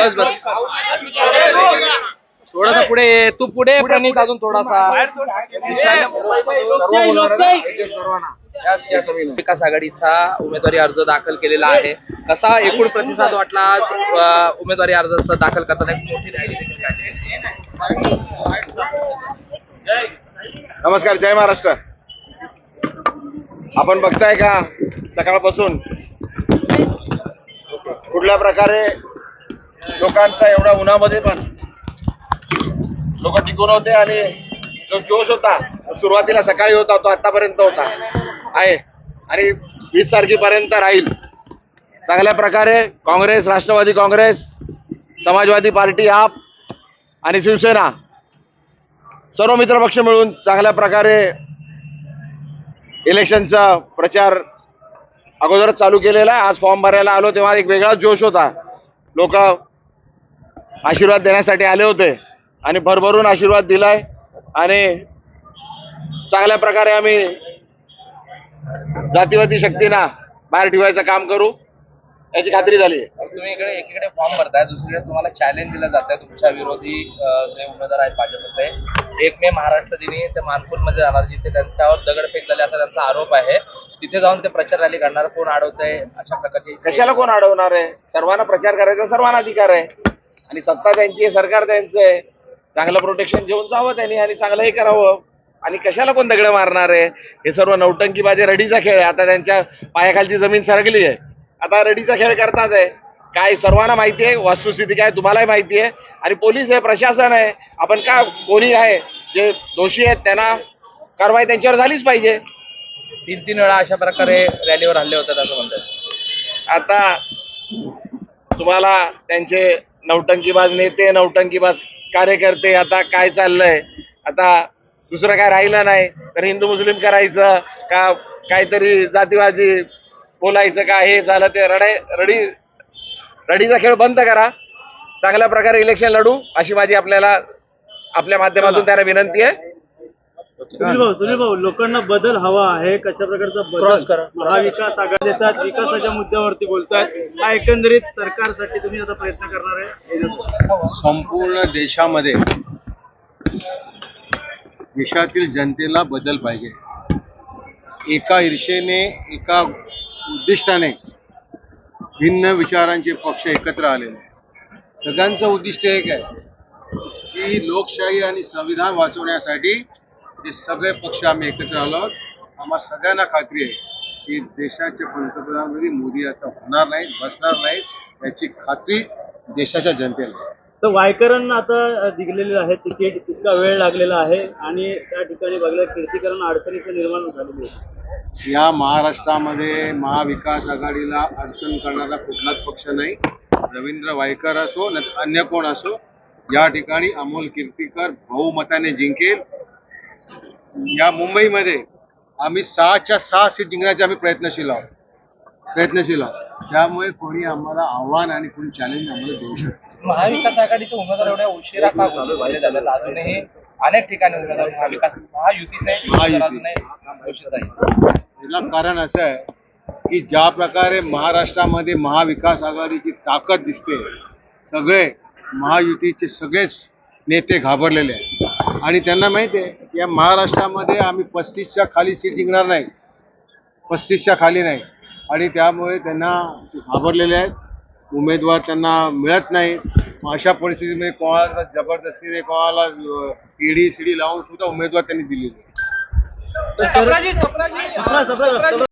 बस बस थोडासा पुढे ये. तू पुढे प्रणित अजून थोडासा लोकशाही लोकशाही सर्वांना विकास आघाडीचा उमेदवारी अर्ज दाखल केलेला आहे. कसा एकूण प्रतिसाद वाटला आज उमेदवारी अर्ज दाखल करताना मोठी रॅली नमस्कार जय महाराष्ट्र. आपण बघताय का सकाळपासून कुठल्या प्रकारे लोकांचा एवढा उन्हामध्ये पण लोक टिकून होते आणि जो जोश होता सुरुवातीला सकाळी होता तो आतापर्यंत होता. आहे आणि वीस तारखेपर्यंत राहील. चांगल्या प्रकारे काँग्रेस राष्ट्रवादी काँग्रेस समाजवादी पार्टी आप आणि शिवसेना सर्व मित्रपक्ष मिळून चांगल्या प्रकारे इलेक्शनचा प्रचार अगोदरच चालू केलेला आहे. आज फॉर्म भरायला आलो तेव्हा एक वेगळा जोश होता. लोक आशीर्वाद देण्यासाठी आले होते आणि भरभरून आशीर्वाद दिलाय. आणि चांगल्या प्रकारे आम्ही जातीवादी शक्तींना बाहेर ठेवायचं काम करू. याची खात्री झाली. तुम्ही इकडे एकीकडे फॉर्म भरताय दुसरीकडे तुम्हाला चॅलेंज दिलं जात आहे तुमच्या विरोधी जे उमेदवार आहेत भाजपचे. एक मे महाराष्ट्र दिनी ते मानपूरमध्ये जाणार जिथे त्यांच्यावर दगडफेक झाली असा त्यांचा आरोप आहे. तिथे जाऊन ते प्रचार रॅली करणार कोण अडवतंय अशा प्रकारची कशाला कोण अडवणार आहे? सर्वांना प्रचार करायचा सर्वांना अधिकार आहे. आणि सत्ता त्यांची आहे सरकार त्यांचं आहे. चांगलं प्रोटेक्शन घेऊन जावं त्यांनी आणि चांगलं हे करावं. आणि कशाला कोण दगड मारणार आहे? हे सर्व नौटंकीबाजी रडीचा खेळ आहे. आता त्यांच्या पायाखालची जमीन सरकली आहे. आता रडीचा खेळ करतात आहे. काय सर्वांना माहिती आहे? वस्तुस्थिती काय तुम्हालाही माहिती आहे. आणि पोलीस आहे प्रशासन आहे. आपण का कोणी आहे? जे दोषी आहेत त्यांना कारवाई त्यांच्यावर झालीच पाहिजे. तीन तीन वेळा अशा प्रकारे रॅलीवर हल्ले होतात असं म्हणतात. आता तुम्हाला त्यांचे नौटंकीबाज नेते नौटंकीबाज कार्यकर्ते आता काय चाललंय? आता दुसरं काय राहिलं नाही. तर हिंदू मुस्लिम करायचं का काहीतरी जातीवादी बोलायचं का हे झालं ते रडाय रडी रडीचा खेळ बंद करा. चांगल्या प्रकारे इलेक्शन लढू. अशी माझी आपल्याला आपल्या माध्यमातून त्यांना विनंती आहे. सुनील भाऊ सुनील भाऊ लोकांना बदल हवा आहे. कशा प्रकारचा. बदल? महाविकास आघाडी देतात विकासाच्या मुद्द्यावरती बोलतायत. हा एकंदरीत सरकारसाठी तुम्ही आता प्रयत्न करणार आहे? संपूर्ण देशामध्ये देशातील जनतेला बदल पाहिजे. एका ईर्षेने एका उद्दिष्टाने भिन्न विचारांचे पक्ष एकत्र आलेले आहेत. सगळ्यांचं उद्दिष्ट एक आहे की लोकशाही आणि संविधान वाचवण्यासाठी हे सगळे पक्ष आम्ही एकत्र आलो आहोत. आम्हाला सगळ्यांना खात्री आहे की देशाचे पंतप्रधान मोदी आता होणार नाहीत बसणार नाहीत याची खात्री देशाच्या जनतेला तर वायकरांना आता दिलेले आहे तिकीट इतका वेळ लागलेला आहे आणि त्या ठिकाणी बघल्या कीर्तीकरण अडचणीचं निर्माण झालेली आहे. या महाराष्ट्रामध्ये महाविकास आघाडीला अडचण करणारा कुठलाच पक्ष नाही. रवींद्र वायकर असो न अन्य कोण असो या ठिकाणी अमोल कीर्तीकर बहुमताने जिंकेल. या मुंबईमध्ये आम्ही सहाच्या सहा सीट जिंकण्याचे आम्ही प्रयत्नशील आहोत. प्रयत्नशील आहोत. त्यामुळे कोणी आम्हाला आव्हान आणि कोणी चॅलेंज आम्हाला देऊ शकतो महाविकास आघाडीचे उमेदवार एवढ्या उशिरा का घोषित जातात? अजूनही अनेक ठिकाणी उमेदवार महाविकास महायुतीचे उमेदवार महायुती. अजूनही घोषित आहे. याला कारण असं आहे की ज्या प्रकारे महाराष्ट्रामध्ये महाविकास आघाडीची ताकद दिसते सगळे महायुतीचे सगळेच नेते घाबरलेले आहेत. आणि त्यांना माहिती आहे की या महाराष्ट्रामध्ये आम्ही पस्तीसच्या खाली सीट जिंकणार नाही. पस्तीसच्या खाली नाही. आणि त्यामुळे त्यांना ते घाबरलेले आहेत. उमेदवार त्यांना मिळत नाहीत अशा परिस्थितीमध्ये कोणाला जबरदस्तीने कोणाला ईडी सीडी लावून सुद्धा उमेदवार त्यांनी दिलेले